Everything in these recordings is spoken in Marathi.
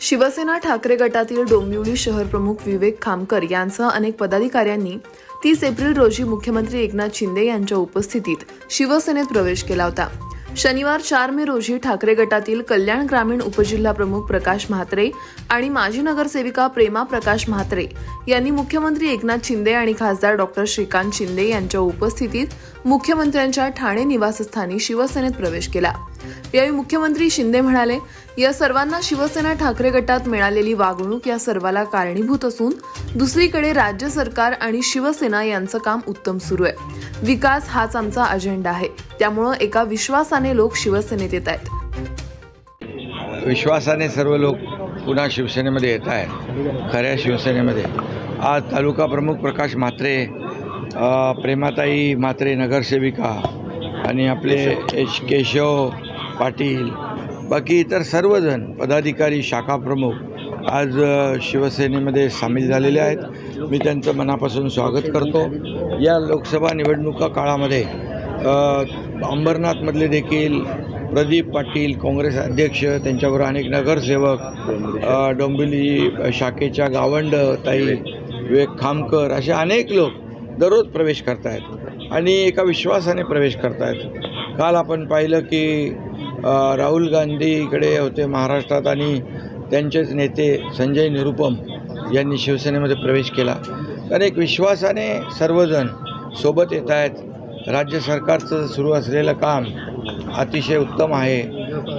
शिवसेना ठाकरे गटातील डोंबिवली शहर प्रमुख विवेक खामकर यांसह अनेक पदाधिकाऱ्यांनी तीस एप्रिल रोजी मुख्यमंत्री एकनाथ शिंदे यांच्या उपस्थितीत शिवसेनेत प्रवेश केला होता. शनिवार चार मे रोजी ठाकरे गटातील कल्याण ग्रामीण उपजिल्हा प्रमुख प्रकाश म्हात्रे आणि माजी नगरसेविका प्रेमा प्रकाश म्हात्रे यांनी मुख्यमंत्री एकनाथ शिंदे आणि खासदार डॉक्टर श्रीकांत शिंदे यांच्या उपस्थितीत मुख्यमंत्र्यांच्या ठाणे निवासस्थानी शिवसेनेत प्रवेश केला. यावेळी मुख्यमंत्री शिंदे म्हणाले या सर्वांना शिवसेना ठाकरे गटात मिळालेली वागणूक या सर्वाला कारणीभूत असून दुसरीकडे राज्य सरकार आणि शिवसेना यांचं काम उत्तम सुरू आहे. विकास हाच आमचा अजेंडा आहे. त्यामुळं एका विश्वासाने लोक शिवसेनेत येत आहेत. विश्वासाने सर्व लोक पुन्हा शिवसेनेमध्ये येत आहेत. खऱ्या शिवसेनेमध्ये. आज तालुका प्रमुख प्रकाश म्हात्रे प्रेमाताई म्हात्रे नगरसेविका आणि आपले एच केशव पाटील बाकी इतर सर्वजण पदाधिकारी शाखा प्रमुख आज शिवसेनेमध्ये सामील झालेले आहेत. मी त्यांचं मनापासून स्वागत करतो. या लोकसभा निवडणुका काळामध्ये अंबरनाथमधले देखील प्रदीप पाटील काँग्रेस अध्यक्ष त्यांच्याबरोबर अनेक नगरसेवक डोंबिवली शाखेच्या गावंड ताई विवेक खामकर असे अनेक लोक दररोज प्रवेश करत आहेत आणि एका विश्वासाने प्रवेश करत आहेत काल आपण पाहिलं की राहुल गांधी इकडे होते महाराष्ट्रात आणि त्यांचेच नेते संजय निरुपम यांनी शिवसेनेमध्ये प्रवेश केला. कारण एक विश्वासाने सर्वजण सोबत येत आहेत. राज्य सरकारचं सुरू असलेलं काम अतिशय उत्तम आहे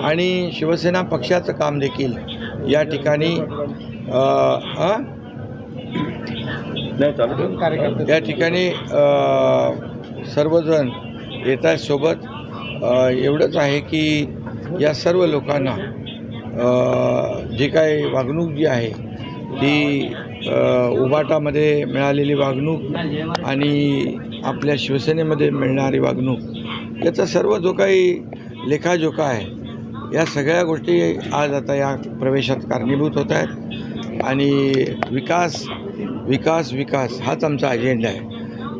आणि शिवसेना पक्षाचं काम देखील या ठिकाणी या ठिकाणी सर्वजण येत आहेत सोबत. एवढंच आहे की या सर्व लोकांना जे जी वागणूक जी आहे ती उबाटामध्ये मिळालेली वागणूक आणि आपल्या शिवसेनेमध्ये मिळणारी वागणूक याचा सर्व जो काही लेखाजोखा आहे या सगळ्या गोष्टी आज आता या प्रवेशात कारणीभूत होत आहेत आणि विकास विकास विकास हाच आमचा अजेंडा आहे.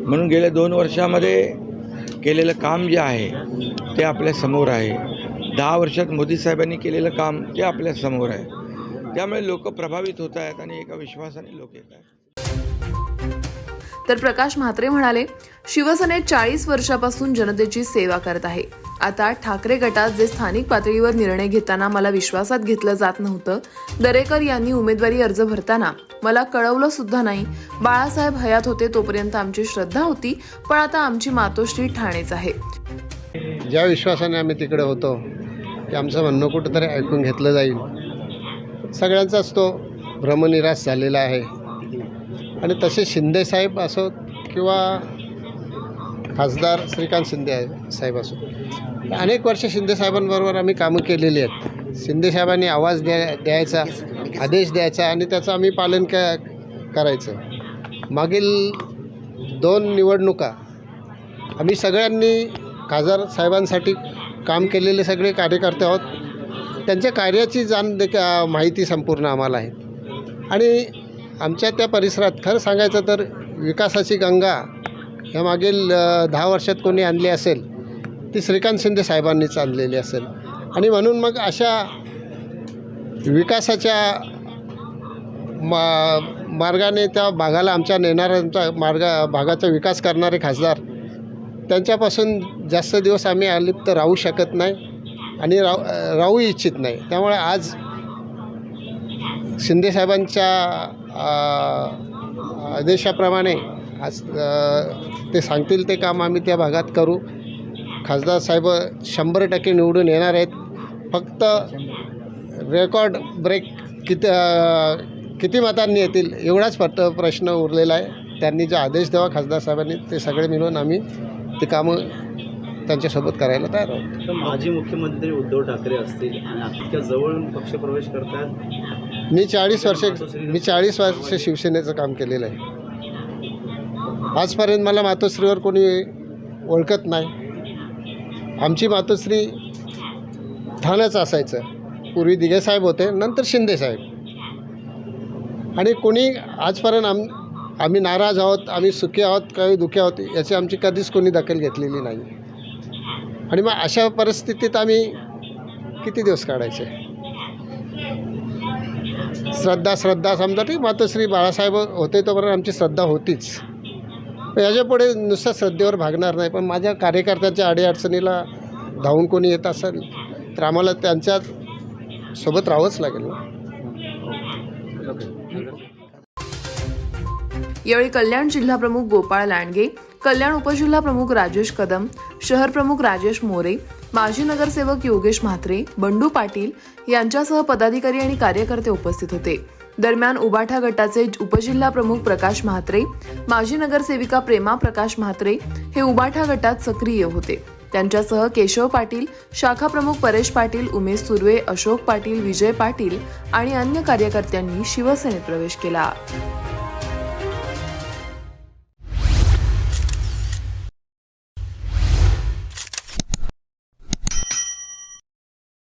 म्हणून गेल्या दोन वर्षामध्ये केलेलं काम जे आहे ते आपल्यासमोर आहे. दहा वर्षात मोदी साहेबांनी केलेलं काम ते आपल्यासमोर आहे. त्यामुळे लोक प्रभावित होत आहेत आणि एका विश्वासाने लोक येत आहेत. तर प्रकाश म्हात्रे म्हणाले शिवसेनेत चाळीस वर्षापासून जनतेची सेवा करत आहे. आता ठाकरे गटात जे स्थानिक पातळीवर निर्णय घेताना मला विश्वासात घेतलं जात नव्हतं. दरेकर यांनी उमेदवारी अर्ज भरताना मला कळवलं सुद्धा नाही. बाळासाहेब हयात होते तोपर्यंत आमची श्रद्धा होती पण आता आमची मातोश्री ठाणेच आहे. ज्या विश्वासाने आम्ही तिकडे होतो की आमचं म्हणणं कुठंतरी ऐकून घेतलं जाईल. सगळ्यांचाच तो भ्रमनिराश झालेला आहे. आणि तसे शिंदेसाहेब असोत किंवा खासदार श्रीकांत शिंदे साहेब असो. अनेक वर्ष शिंदेसाहेबांबरोबर आम्ही कामं केलेली आहेत. शिंदेसाहेबांनी आवाज द्या द्यायचा. आदेश द्यायचा आणि त्याचं आम्ही पालन क करायचं. मागील दोन निवडणुका आम्ही सगळ्यांनी खासदार साहेबांसाठी काम केलेले सगळे कार्यकर्ते आहोत. त्यांच्या कार्याची जाण देखील माहिती संपूर्ण आम्हाला आहे. आणि आमच्या त्या परिसरात खरं सांगायचं तर विकासाची गंगा या मागील दहा वर्षात कोणी आणली असेल ती श्रीकांत शिंदे साहेबांनीच आणलेली असेल. आणि म्हणून मग अशा विकासाच्या मा मार्गाने त्या भागाला आमच्या नेणाऱ्यांचा मार्ग भागाचा विकास करणारे खासदार त्यांच्यापासून जास्त दिवस आम्ही अलिप्त राहू शकत नाही आणि राह राहू इच्छित नाही. त्यामुळे आज शिंदेसाहेबांच्या आदेशाप्रमाणे आज ते सांगतील ते काम आम्ही त्या भागात करू. खासदार साहेब शंभर टक्के निवडून येणार आहेत. फक्त रेकॉर्ड ब्रेक किती किती मतांनी येतील एवढाच फक्त प्रश्न उरलेला आहे. त्यांनी जे आदेश द्यावा खासदार साहेबांनी ते सगळे मिळून आम्ही ते कामं त्यांच्यासोबत करायला तयार आहोत. माजी मुख्यमंत्री उद्धव ठाकरे असतील आणि जवळून पक्षप्रवेश करतात. मी चाळीस वर्ष मी चाळीस वर्ष शिवसेनेचं काम केलेलं आहे. आजपर्यंत मला मातोश्रीवर कोणी ओळखत नाही. आमची मातोश्री ठाणंच असायचं. पूर्वी दिघेसाहेब होते नंतर शिंदेसाहेब आणि कोणी आजपर्यंत आम आम्ही नाराज आहोत आम्ही सुखी आहोत काही दुखी आहोत याची आमची कधीच कोणी दखल घेतलेली नाही. आणि मग अशा परिस्थितीत आम्ही किती दिवस काढायचे? श्रद्धा श्रद्धा समजा ठीक मातोश्री बाळासाहेब होते तोपर्यंत आमची श्रद्धा होतीच. याच्यापुढे नुसतं श्रद्धेवर भागणार नाही पण माझ्या कार्यकर्त्यांच्या अडीअडचणीला धावून कोणी येत असेल तर आम्हाला त्यांच्याच सोबत राहावंच लागेल यावेळी कल्याण जिल्हा प्रमुख गोपाळ लांडगे कल्याण उपजिल्हा प्रमुख राजेश कदम शहर प्रमुख राजेश मोरे माजी नगरसेवक योगेश म्हात्रे बंडू पाटील यांच्यासह पदाधिकारी आणि कार्यकर्ते उपस्थित होते. दरम्यान उबाठा गटाचे उपजिल्हा प्रमुख प्रकाश म्हात्रे माजी नगरसेविका प्रेमा प्रकाश म्हात्रे हे उबाठा गटात सक्रिय होते. त्यांच्यासह केशव पाटील शाखा प्रमुख परेश पाटील उमेश सुर्वे अशोक पाटील विजय पाटील आणि अन्य कार्यकर्त्यांनी शिवसेनेत प्रवेश केला.